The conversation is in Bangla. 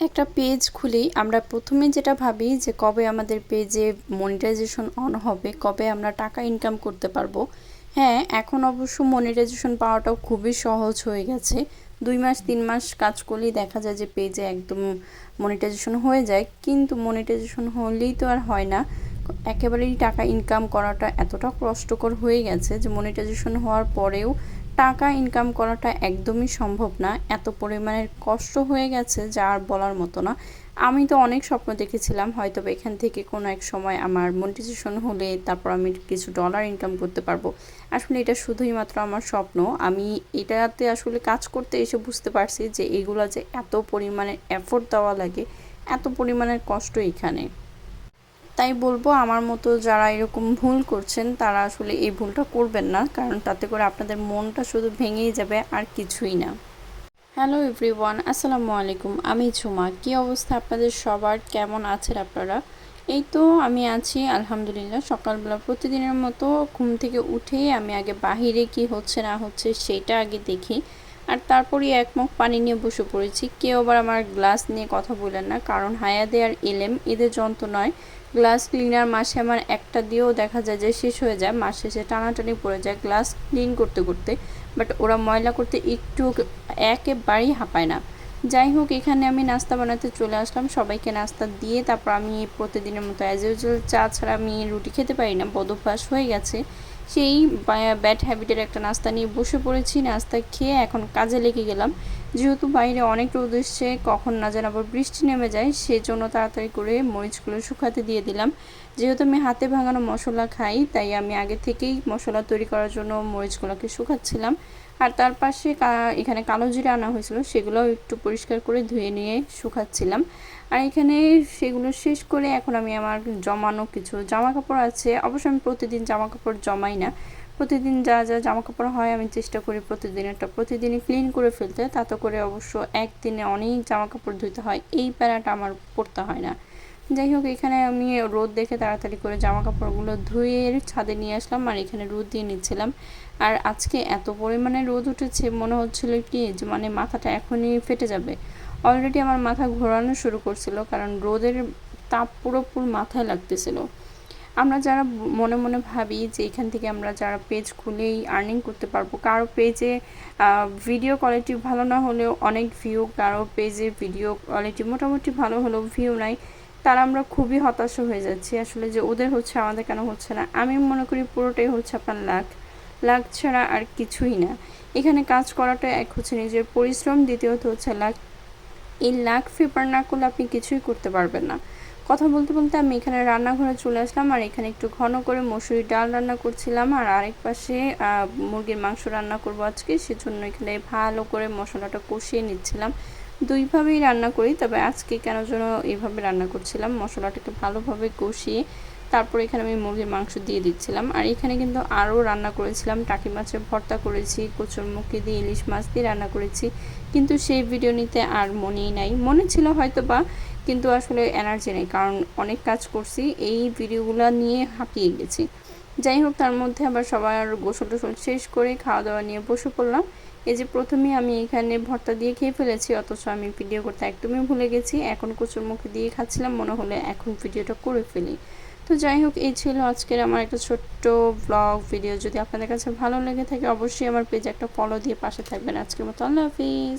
একটা পেজ খুলেই আমরা প্রথমে যেটা ভাবি যে কবে আমাদের পেজে মনিটাইজেশন অন হবে, কবে আমরা টাকা ইনকাম করতে পারব। হ্যাঁ এখন অবশ্য মনিটাইজেশন পাওয়াটাও খুবই সহজ হয়ে গেছে। দুই মাস, তিন মাস কাজ করলেই দেখা যায় যে পেজে একদম মনিটাইজেশন হয়ে যায়, কিন্তু মনিটাইজেশন হলেই তো আর হয় না। একেবারেই টাকা ইনকাম করাটা এতটা কষ্টকর হয়ে গেছে যে মনিটাইজেশন হওয়ার পরেও টাকা ইনকাম করাটা একদমই সম্ভব না। এত পরিমাণের কষ্ট হয়ে গেছে যা আর বলার মতো না। আমি তো অনেক স্বপ্ন দেখেছিলাম হয়তো এখান থেকে কোনো এক সময় আমার মনিটাইজেশন হলে তারপর আমি কিছু ডলার ইনকাম করতে পারব। আসলে এটা শুধুই মাত্র আমার স্বপ্ন। আমি এটাতে আসলে কাজ করতে এসে বুঝতে পারছি যে এগুলো যে এত পরিমাণের এফোর্ট দেওয়া লাগে, এত পরিমাণের কষ্ট এখানে। তাই বলব, আমার মতো যারা এরকম ভুল করছেন, তারা আসলে এই ভুলটা করবেন না, কারণ তাতে করে আপনাদের মনটা শুধু ভেঙেই যাবে আর কিছুই না। হ্যালো এভরিওয়ান আসসালামু আলাইকুম, আমি ঝুমা। কী অবস্থা আপনাদের সবার? কেমন আছেন আপনারা? এই তো আমি আছি, আলহামদুলিল্লাহ, সকালবেলা প্রতিদিনের মতো ঘুম থেকে উঠেই আমি আগে বাহিরে কি হচ্ছে না হচ্ছে সেটা আগে দেখি। আর তারপরই এক মুখ পানি নিয়ে বসে পড়েছি। কেউ আবার আমার গ্লাস নিয়ে কথা বলেন না, কারণ হায়াদে আর এলেম এদের যন্ত্র নয়। গ্লাস ক্লিনার মাসে আমার একটা দিয়েও দেখা যায় যে শেষ হয়ে যায়, মাস শেষে টানাটানি পড়ে যায় গ্লাস ক্লিন করতে করতে। বাট ওরা ময়লা করতে একটু একেবারেই হাঁপায় না। যাই হোক, এখানে আমি নাস্তা বানাতে চলে আসলাম। সবাইকে নাস্তা দিয়ে তারপর আমি প্রতিদিনের মতো অ্যাজ ইউজুয়াল চা ছাড়া আমি রুটি খেতে পারি না বদভ্যাস হয়ে গেছে। সেই ব্যাড হ্যাবিটের একটা নাস্তা নিয়ে বসে পড়েছি নাস্তা খেয়ে এখন কাজে লেগে গেলাম। যেহেতু বাইরে অনেক রোদ এসছে, কখন না যেন আবার বৃষ্টি নেমে যায় সেই জন্য তাড়াতাড়ি করে মরিচগুলো শুকাতে দিয়ে দিলাম। যেহেতু আমি হাতে ভাঙানো মশলা খাই, তাই আমি আগে থেকেই মশলা তৈরি করার জন্য মরিচগুলোকে শুকাচ্ছিলাম। আর তার পাশে এখানে কালো জিরা আনা হয়েছিল, সেগুলোও একটু পরিষ্কার করে ধুয়ে নিয়ে শুকাচ্ছিলাম। আর এখানে সেগুলো শেষ করে এখন আমি আমার জমানো কিছু জামা কাপড় আছে। অবশ্য আমি প্রতিদিন জামা কাপড় জমাই না প্রতিদিন যা যা জামা কাপড় হয় আমি চেষ্টা করি প্রতিদিন একটা প্রতিদিনই ক্লিন করে ফেলতে, তাতে করে অবশ্য একদিনে অনেক জামা কাপড় ধুতে হয়। এই প্যারাটা আমার পড়তে হয় না। যাই হোক, এখানে আমি রোদ দেখে তাড়াতাড়ি করে জামা কাপড়গুলো ধুয়ে ছাদে নিয়ে আসলাম আর এখানে রোদ দিয়ে নিচ্ছিলাম। আর আজকে এত পরিমাণে রোদ উঠেছে, মনে হচ্ছিল কি যে মানে মাথাটা এখনই ফেটে যাবে। অলরেডি আমার মাথা ঘোরানো শুরু করছিল, কারণ রোদের তাপ পুরোপুর মাথায় লাগতেছিল। আমরা যারা মনে মনে ভাবি যে এখান থেকে আমরা যারা পেজ খুলেই আর্নিং করতে পারব, কারও পেজে ভিডিও কোয়ালিটি ভালো না হলেও অনেক ভিউ কারও পেজে ভিডিও কোয়ালিটি মোটামুটি ভালো হলেও ভিউ নাই, তারা আমরা খুবই হতাশ হয়ে যাচ্ছি। আসলে যে ওদের হচ্ছে, আমাদের কেন হচ্ছে না? আমি মনে করি পুরোটাই হচ্ছে আপনার লাখ লাখ ছাড়া আর কিছুই না। এখানে কাজ করাটা এক হচ্ছে নিজের পরিশ্রম, দ্বিতীয়ত হচ্ছে লাখ এই লাখ ফেপার না করলে আপনি কিছুই করতে পারবেন না। কথা বলতে বলতে আমি এখানে রান্নাঘরে চলে আসলাম আর এখানে একটু ঘন করে মসুরি ডাল রান্না করছিলাম আর আরেক পাশে মুরগির মাংস রান্না করব আজকে। সেজন্য এখানে ভালো করে মশলাটা কষিয়ে নিচ্ছিলাম। দুইভাবেই রান্না করি, তবে আজকে কেন যেন এইভাবে রান্না করছিলাম। মশলাটাকে ভালোভাবে কষিয়ে তারপর এখানে আমি মুরগির মাংস দিয়ে দিচ্ছিলাম। আর এখানে কিন্তু আরও রান্না করেছিলাম। টাকি মাছের ভর্তা করেছি, কচুর মুখি দিয়ে ইলিশ মাছ দিয়ে রান্না করেছি। কিন্তু সেই ভিডিও নিতে আর মনেই নাই। মনে ছিল হয়তো বা কিন্তু আসলে এনার্জি নেই, কারণ অনেক কাজ করছি, এই ভিডিওগুলো নিয়ে হাঁপিয়ে গেছি। যাই হোক, তার মধ্যে আবার সবার গোসল টোসল শেষ করে খাওয়া দাওয়া নিয়ে বসে পড়লাম। এই যে প্রথমে আমি এখানে ভর্তা দিয়ে খেয়ে ফেলেছি, অথচ আমি ভিডিও করতে একদমই ভুলে গেছি। এখন কচুর মুখে দিয়ে খাচ্ছিলাম, মনে হলে এখন ভিডিওটা করে ফেলি। তো যাই হোক, এই ছিল আজকের আমার একটা ছোট্ট ব্লগ ভিডিও যদি আপনাদের কাছে ভালো লেগে থাকে, অবশ্যই আমার পেজে একটা ফলো দিয়ে পাশে থাকবেন। আজকের মতো আল্লাহ হাফিজ।